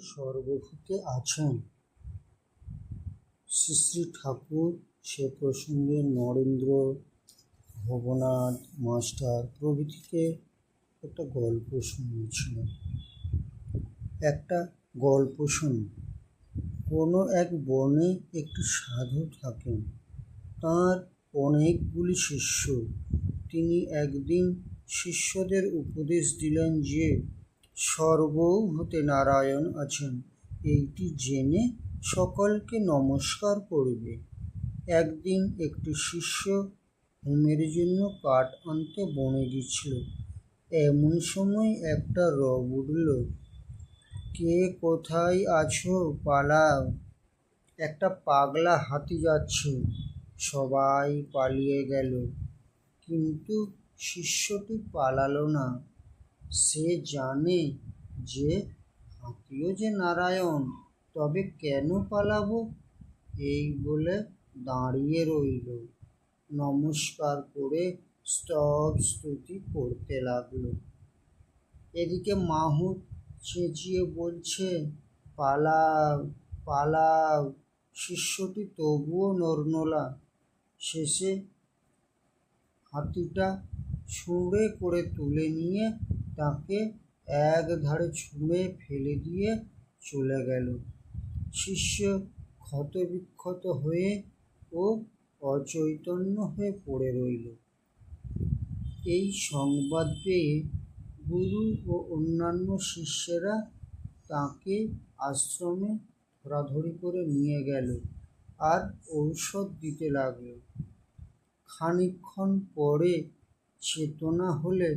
সর্বভূতে আছেন। শ্রী শ্রী ঠাকুর সে প্রসঙ্গে নরেন্দ্র ভবনাথ মাস্টার প্রভৃতিকে একটা গল্প শুনিয়েছিলেন। একটা গল্প শুনুন। কোনো এক বনে একটি সাধু থাকেন। তাঁর অনেকগুলি শিষ্য। তিনি একদিন শিষ্যদের উপদেশ দিলেন যে সর্বভূতে নারায়ণ আছেন। এইটি জেনে সকলকে নমস্কার করবে। একদিন একটি শিষ্য হোমের জন্য কাঠ আনতে বনে গিয়েছিল। এমন সময় একটা রব উঠল, কে কোথায় আছো? পালাও। একটা পাগলা হাতি যাচ্ছে, সবাই পালিয়ে গেল। কিন্তু শিষ্যটি পালালো না। সে জানে যে হাতিও যে নারায়ণ, তবে কেন পালাবো? এই বলে দাঁড়িয়ে রইল। নমস্কার করে স্তব স্তুতি করতে লাগল। এদিকে মাহুত চেঁচিয়ে বলছে, পালাও পালাও, শিষ্যটি তবুও নর্নলা। শেষে হাতিটা ছুঁড়ে করে তুলে নিয়ে তাকে এক ধারে ছুঁড়ে ফেলে দিয়ে চলে গেল। শিষ্য ক্ষতবিক্ষত হয়ে ও অচৈতন্য হয়ে পড়ে রইল। এই সংবাদ পেয়ে গুরু ও অন্যান্য শিষ্যেরা তাকে আশ্রমে ধরাধরি করে নিয়ে গেল আর ঔষধ দিতে লাগল। খানিকক্ষণ পরে চেতনা হলে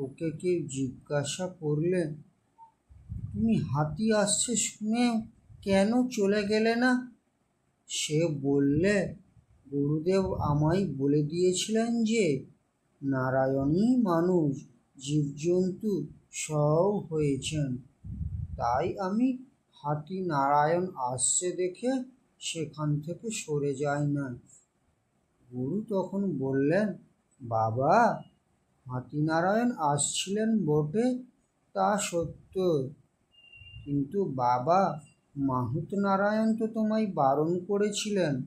ওকে কেউ জিজ্ঞাসা করলে? তুমি হাতি আসছে শুনে কেন চলে গেলে না? সে বললে, গুরুদেব আমায় বলে দিয়েছিলেন যে, নারায়ণই মানুষ, জীবজন্তু সব হয়েছেন। তাই আমি হাতি নারায়ণ আসছে দেখে সেখান থেকে সরে যাই না গুরু তখন বললেন, বাবা হাতিনারায়ণ আসছিলেন বটে, তা সত্য কিন্তু বাবা মাহুত নারায়ণ তো তোমায় বারণ করেছিলেন।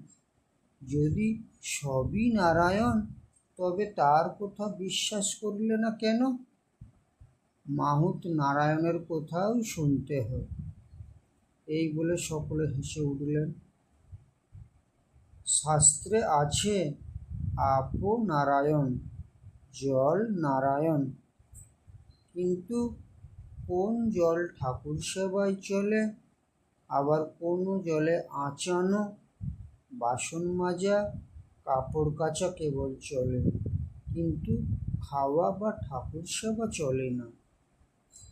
যদি সবই নারায়ণ, তবে তার কথা বিশ্বাস করলে না কেন? মাহুত নারায়ণের কথাও শুনতে হয়। এই বলে সকলে হেসে উঠলেন। শাস্ত্রে আছে, আপো নারায়ণ। জল নারায়ণ। কিন্তু কোন জল ঠাকুর সেবায় চলে? আবার কোনো জলে আঁচানো? বাসন মাজা, কাপড় কাচা কেবল চলে। কিন্তু খাওয়া বা ঠাকুর সেবা চলে না।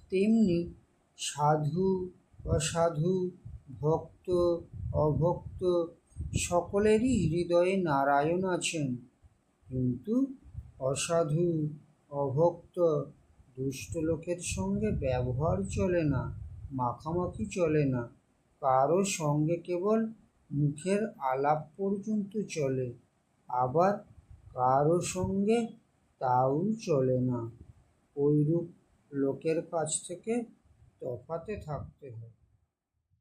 তেমনি সাধু, অসাধু, ভক্ত, অভক্ত সকলেরই হৃদয়ে নারায়ণ আছেন। কিন্তু অসাধু, অভক্ত, দুষ্ট লোকের সঙ্গে ব্যবহার চলে না, মাখামাখি চলে না, কারও সঙ্গে কেবল মুখের আলাপ পর্যন্ত চলে, আবার কারও সঙ্গে তাও চলে না। ওইরূপ লোকের কাছ থেকে তফাতে থাকতে হয়।